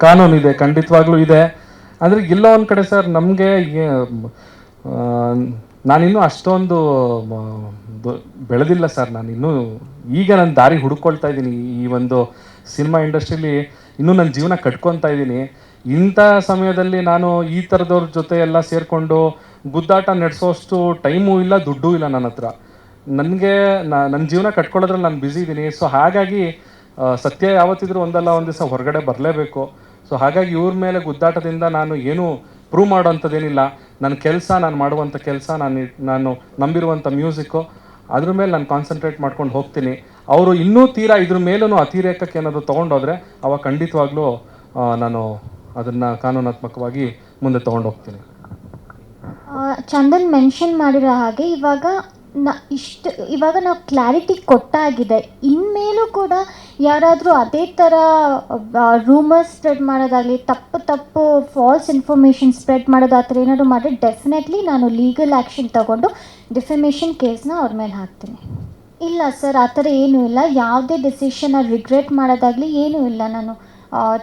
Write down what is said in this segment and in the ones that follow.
ಕಾನೂನು ಇದೆ, ಖಂಡಿತವಾಗ್ಲೂ ಇದೆ. ಅಂದರೆ ಇಲ್ಲ ಒಂದು ಕಡೆ ಸರ್ ನಮಗೆ ನಾನಿನ್ನೂ ಅಷ್ಟೊಂದು ಬೆಳೆದಿಲ್ಲ ಸರ್ ನಾನು ಇನ್ನೂ ಈಗ ನನ್ನ ದಾರಿ ಹುಡುಕೊಳ್ತಾ ಇದ್ದೀನಿ ಈ ಒಂದು ಸಿನಿಮಾ ಇಂಡಸ್ಟ್ರಿಲಿ. ಇನ್ನೂ ನನ್ನ ಜೀವನ ಕಟ್ಕೊತಾ ಇದ್ದೀನಿ. ಇಂಥ ಸಮಯದಲ್ಲಿ ನಾನು ಈ ಥರದವ್ರ ಜೊತೆ ಎಲ್ಲ ಸೇರಿಕೊಂಡು ಗುದ್ದಾಟ ನಡೆಸೋಷ್ಟು ಟೈಮೂ ಇಲ್ಲ, ದುಡ್ಡೂ ಇಲ್ಲ ನನ್ನ ಹತ್ರ. ನನಗೆ ನನ್ನ ಜೀವನ ಕಟ್ಕೊಳ್ಳೋದ್ರಲ್ಲಿ ನಾನು ಬ್ಯುಸಿ ಇದ್ದೀನಿ ಸೊ ಹಾಗಾಗಿ ಸತ್ಯ ಯಾವತ್ತಿದ್ರೂ ಒಂದಲ್ಲ, ಒಂದು ದಿವಸ ಹೊರಗಡೆ ಬರಲೇಬೇಕು. ಸೊ ಹಾಗಾಗಿ ಇವ್ರ ಮೇಲೆ ಗುದ್ದಾಟದಿಂದ ನಾನು ಏನು ಪ್ರೂವ್ ಮಾಡುವಂಥದ್ದೇನಿಲ್ಲ ನನ್ನ ಕೆಲಸ, ನಾನು ಮಾಡುವಂಥ ಕೆಲಸ, ನಾನು ನಾನು ನಂಬಿರುವಂಥ ಮ್ಯೂಸಿಕ್ಕು ಅದ್ರ ಮೇಲೆ ನಾನು ಕಾನ್ಸಂಟ್ರೇಟ್ ಮಾಡ್ಕೊಂಡು ಹೋಗ್ತೀನಿ. ಅವರು ಇನ್ನೂ ತೀರಾ ಇದ್ರ ಮೇಲೂ ಅತಿರೇಕಕ್ಕೆ ಏನಾದರೂ ತೊಗೊಂಡೋದ್ರೆ ಅವಾಗ ಖಂಡಿತವಾಗ್ಲೂ ನಾನು ಅದನ್ನು ಕಾನೂನಾತ್ಮಕವಾಗಿ ಮುಂದೆ ತೊಗೊಂಡು ಹೋಗ್ತೀನಿ ಚಂದನ್ ಮೆನ್ಷನ್ ಮಾಡಿರೋ ಹಾಗೆ ಇವಾಗ ನ ಇಷ್ಟು ಇವಾಗ ನಾವು ಕ್ಲಾರಿಟಿ ಕೊಟ್ಟಾಗಿದೆ. ಇನ್ಮೇಲೂ ಕೂಡ ಯಾರಾದರೂ ಅದೇ ಥರ ರೂಮರ್ಸ್ ಸ್ಪ್ರೆಡ್ ಮಾಡೋದಾಗಲಿ, ತಪ್ಪು ತಪ್ಪು ಫಾಲ್ಸ್ ಇನ್ಫಾರ್ಮೇಷನ್ ಸ್ಪ್ರೆಡ್ ಮಾಡೋದು ಆ ಥರ ಏನಾದರೂ ಮಾಡಿದ್ರೆ ಡೆಫಿನೆಟ್ಲಿ ನಾನು ಲೀಗಲ್ ಆ್ಯಕ್ಷನ್ ತಗೊಂಡು ಡಿಫಮೇಷನ್ ಕೇಸ್ನ ಅವ್ರ ಮೇಲೆ ಹಾಕ್ತೀನಿ. ಇಲ್ಲ ಸರ್, ಆ ಥರ ಏನೂ ಇಲ್ಲ. ಯಾವುದೇ ಡಿಸಿಷನ್ನ ರಿಗ್ರೆಟ್ ಮಾಡೋದಾಗಲಿ ಏನೂ ಇಲ್ಲ ನಾನು.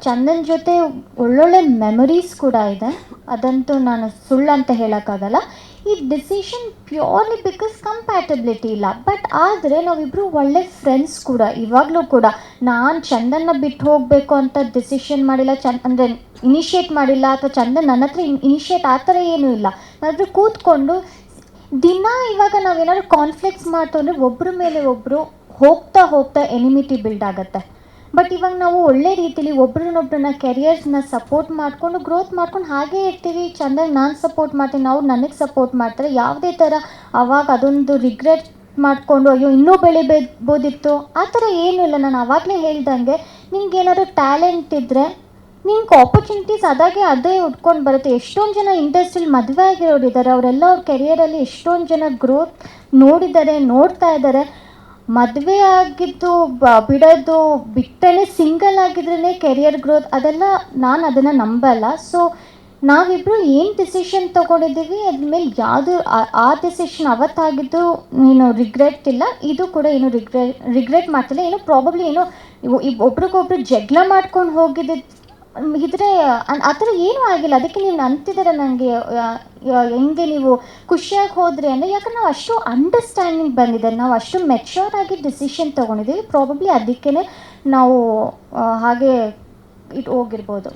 ಚಂದನ್ ಜೊತೆ ಒಳ್ಳೊಳ್ಳೆ ಮೆಮೊರೀಸ್ ಕೂಡ ಇದೆ. ಅದಂತೂ ನಾನು ಸುಳ್ಳು ಅಂತ ಹೇಳೋಕ್ಕಾಗಲ್ಲ. ಈ ಡಿಸಿಷನ್ ಪ್ಯೂರ್ಲಿ ಬಿಕಾಸ್ ಕಂಪ್ಯಾಟಬಿಲಿಟಿ ಇಲ್ಲ. ಬಟ್ ಆದರೆ ನಾವಿಬ್ಬರು ಒಳ್ಳೆ ಫ್ರೆಂಡ್ಸ್ ಕೂಡ. ಇವಾಗಲೂ ಕೂಡ ನಾನು ಚಂದನ್ನ ಬಿಟ್ಟು ಹೋಗಬೇಕು ಅಂತ ಡಿಸಿಷನ್ ಮಾಡಿಲ್ಲ ಚಂದ ಅಂದರೆ ಇನಿಷಿಯೇಟ್ ಮಾಡಿಲ್ಲ, ಅಥವಾ ಚಂದನ್ ನನ್ನ ಹತ್ರ ಇನಿಷಿಯೇಟ್ ಆ ಥರ ಏನೂ ಇಲ್ಲ. ನಾವಿಬ್ಬರು ಕೂತ್ಕೊಂಡು ದಿನ ಇವಾಗ ನಾವೇನಾದ್ರು ಕಾನ್ಫ್ಲಿಕ್ಟ್ಸ್ ಮಾಡ್ತು ಅಂದರೆ ಒಬ್ಬರ ಮೇಲೆ ಒಬ್ಬರು ಹೋಗ್ತಾ ಹೋಗ್ತಾ ಎನಿಮಿಟಿ ಬಿಲ್ಡ್ ಆಗುತ್ತೆ. ಬಟ್ ಇವಾಗ ನಾವು ಒಳ್ಳೆ ರೀತಿಲಿ ಒಬ್ರನ್ನೊಬ್ರನ್ನ ಕೆರಿಯರ್ಸ್ನ ಸಪೋರ್ಟ್ ಮಾಡಿಕೊಂಡು ಗ್ರೋತ್ ಮಾಡ್ಕೊಂಡು ಹಾಗೇ ಇರ್ತೀವಿ. ಚೆಂದಾಗಿ ನಾನು ಸಪೋರ್ಟ್ ಮಾಡ್ತೀನಿ, ಅವ್ರು ನನಗೆ ಸಪೋರ್ಟ್ ಮಾಡ್ತಾರೆ. ಯಾವುದೇ ಥರ ಅವಾಗ ಅದೊಂದು ರಿಗ್ರೆಟ್ ಮಾಡಿಕೊಂಡು, ಅಯ್ಯೋ, ಇನ್ನೂ ಬೆಳಿಬೋದಿತ್ತು ಆ ಥರ ಏನೂ ಇಲ್ಲ. ನಾನು ಆವಾಗಲೇ ಹೇಳ್ದಂಗೆ ನಿಮ್ಗೆ ಏನಾದರೂ ಟ್ಯಾಲೆಂಟ್ ಇದ್ದರೆ ನಿಮ್ಗೆ ಆಪರ್ಚುನಿಟೀಸ್ ಅದಾಗೆ ಅದೇ ಉಟ್ಕೊಂಡು ಬರುತ್ತೆ. ಎಷ್ಟೊಂದು ಜನ ಇಂಡಸ್ಟ್ರಿಲಿ ಮದುವೆ ಆಗಿರೋರು ಇದ್ದಾರೆ ಅವರೆಲ್ಲ ಅವ್ರ ಕೆರಿಯರಲ್ಲಿ ಎಷ್ಟೊಂದು ಜನ ಗ್ರೋತ್ ನೋಡಿದ್ದಾರೆ, ನೋಡ್ತಾ ಇದ್ದಾರೆ. ಮದುವೆ ಆಗಿದ್ದು ಬಿಡೋದು, ಬಿಟ್ಟರೆ ಸಿಂಗಲ್ ಆಗಿದ್ರೇ ಕೆರಿಯರ್ ಗ್ರೋತ್ ಅದೆಲ್ಲ ನಾನು ಅದನ್ನು ನಂಬಲ್ಲ. ಸೊ ನಾವಿಬ್ಬರು ಏನು ಡಿಸಿಷನ್ ತೊಗೊಂಡಿದ್ದೀವಿ ಅದ್ರ ಮೇಲೆ ಯಾವುದು ಆ ಡಿಸಿಷನ್ ಅವತ್ತಾಗಿದ್ದು ನೀನು ರಿಗ್ರೆಟ್ ಇಲ್ಲ, ಇದು ಕೂಡ ಏನು ರಿಗ್ರೆಟ್ ರಿಗ್ರೆಟ್ ಮಾಡ್ತಿಲ್ಲ ಏನೋ ಪ್ರಾಬಬ್ಲಿ ಏನೋ ಒಬ್ರಿಗೊಬ್ರು ಜಗಳ ಮಾಡ್ಕೊಂಡು ಹೋಗಿದ್ದು ಇದ್ರೆ ಆ ಥರ ಏನೂ ಆಗಿಲ್ಲ. ಅದಕ್ಕೆ ನೀವು ಅಂತಿದ್ದೀರ ನನಗೆ ಹೆಂಗೆ ನೀವು ಖುಷಿಯಾಗಿ ಹೋದ್ರಿ ಅಂದರೆ, ಯಾಕಂದ್ರೆ ನಾವು ಅಷ್ಟು ಅಂಡರ್ಸ್ಟ್ಯಾಂಡಿಂಗ್ ಬಂದಿದೆ. ನಾವು ಅಷ್ಟು ಮೆಚ್ಯೂರ್ ಆಗಿ ಡಿಸಿಷನ್ ತೊಗೊಂಡಿದ್ದೀವಿ. ಪ್ರಾಬಬ್ಲಿ ಅದಕ್ಕೇ ನಾವು ಹಾಗೆ ಇಟ್ಟು ಹೋಗಿರ್ಬೋದು.